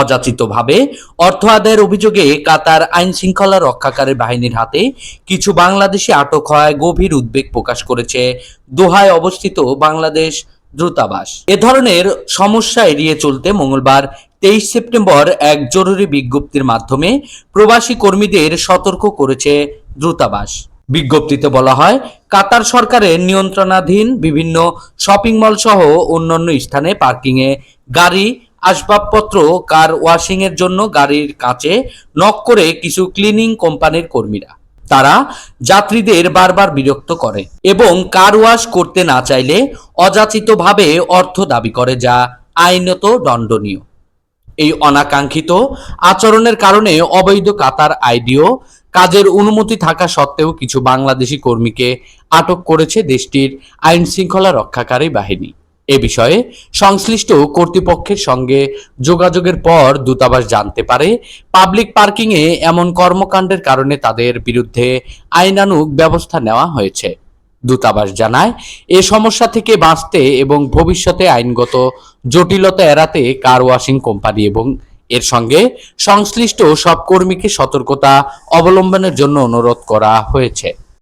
অযাচিতভাবে অর্থ আদায়ের অভিযোগে কাতার আইন শৃঙ্খলা রক্ষাকারী বাহিনীর হাতে কিছু বাংলাদেশি আটক হয় গভীর উদ্বেগ প্রকাশ করেছে দোহায় অবস্থিত বাংলাদেশ দূতাবাস। এ ধরনের সমস্যা এড়িয়ে চলতে মঙ্গলবার তেইশ সেপ্টেম্বর এক জরুরি বিজ্ঞপ্তির মাধ্যমে প্রবাসী কর্মীদের সতর্ক করেছে দূতাবাস। বিজ্ঞপ্তিতে বলা হয়, কাতার সরকারের নিয়ন্ত্রণাধীন বিভিন্ন শপিং মল সহ অন্যান্য স্থানে পার্কিংয়ে গাড়ি আসবাবপত্র কার ওয়াশিং এর জন্য গাড়ির কাছে নক করে কিছু ক্লিনিং কোম্পানির কর্মীরা। তারা যাত্রীদের বারবার বিরক্ত করে এবং কার ওয়াশ করতে না চাইলে অযাচিতভাবে অর্থ দাবি করে যা আইনত দণ্ডনীয়। এই অনাকাঙ্ক্ষিত আচরণের কারণে অবৈধ কাতার আইডিও কাজের অনুমতি থাকা সত্ত্বেও কিছু বাংলাদেশি কর্মীকে আটক করেছে দেশটির আইন শৃঙ্খলা রক্ষাকারী বাহিনী। এ বিষয়ে সংশ্লিষ্ট কর্তৃপক্ষের সঙ্গে যোগাযোগের পর দূতাবাস জানতে পারে, পাবলিক পার্কিংয়ে এমন কর্মকাণ্ডের কারণে তাদের বিরুদ্ধে আইনানুগ ব্যবস্থা নেওয়া হয়েছে। দূতাবাস জানায়, এ সমস্যা থেকে বাঁচতে এবং ভবিষ্যতে আইনগত জটিলতা এড়াতে কার ওয়াশিং কোম্পানি এবং এর সঙ্গে সংশ্লিষ্ট সব কর্মীকে সতর্কতা অবলম্বনের জন্য অনুরোধ করা হয়েছে।